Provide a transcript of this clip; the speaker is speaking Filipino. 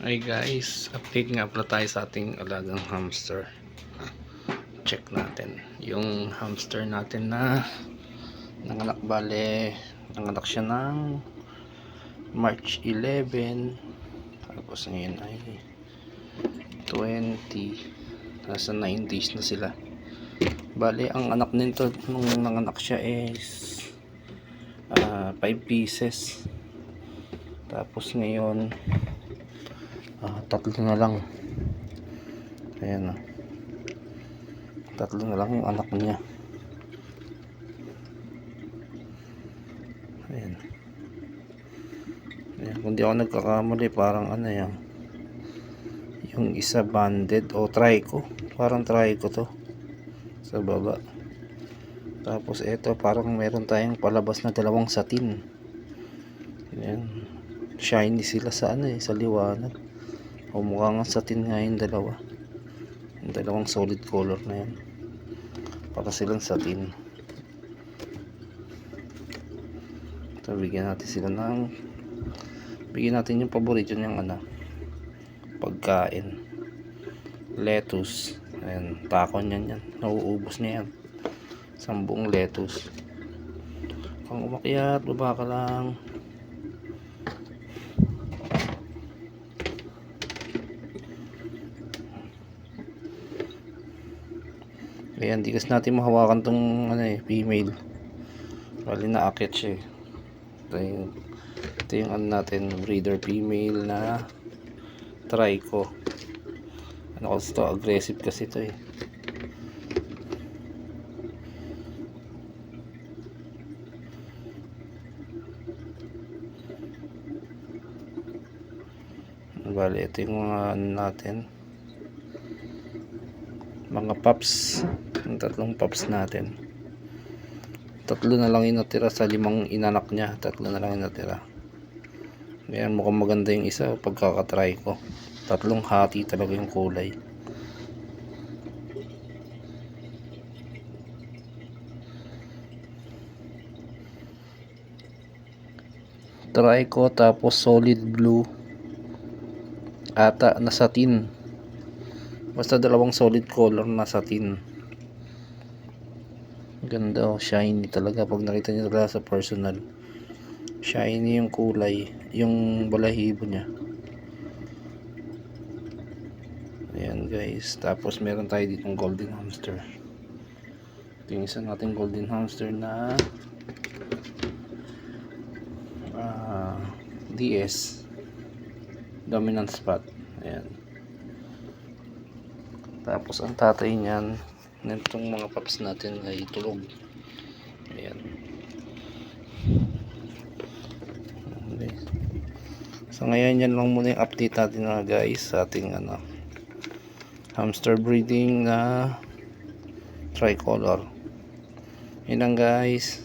Hi guys, update nga pala tayo sa ating alagang hamster. Check natin. Yung hamster natin na nanganak bale, nanganak siya ng March 11. Tapos ngayon ay 20. Nasa 9 days na sila. Bale, ang anak nito nung nanganak siya is 5 pieces. Tapos ngayon Ah, tatlo na lang. Ayan na. Tatlo na lang yung anak niya. Ayan. Ayan. Kung di ako nagkakamali, parang ano yan. Yung isa banded o trico. Parang trico to. Sa baba. Tapos ito, parang meron tayong palabas na dalawang satin. Ayan. Shiny sila sa ano eh, sa liwanag. O mukha nga satin nga yung dalawa. Yung dalawang solid color na yan. Para silang satin. Ito, bigyan natin sila ng bigyan natin yung paborito niyang ano pagkain lettuce ayan takon yan yan nauubos niya yan sambong lettuce kung umakyat baba ka lang Ayan, di kasi natin mahawakan tong ano eh, female. Bali na akit siya eh. Ito yung, ito yung ano natin, breeder female na trico. Ano kasi to, aggressive kasi to eh. Bali, ito yung mga ano natin mga pups. Yung tatlong pups natin. Tatlo na lang yung natira sa limang inanak niya. Tatlo na lang yung natira mukhang maganda yung isa. Pagkakatry ko. Tatlong hati talaga yung kulay. Try ko tapos solid blue. Ata na satin Basta dalawang solid color na satin. Ganda oh, shiny talaga pag nakita niyo talaga sa personal. Shiny yung kulay, yung balahibo niya. Ayan guys, tapos meron tayo ditong golden hamster. Ito yung isa nating golden hamster na ah, DS dominant spot. Ayan. Tapos ang tatay niyan, nitong mga paps natin ay tulog. Ayan. So ngayon yan lang muna yung update natin na guys sa ating ano hamster breeding na tricolor. Yun lang guys.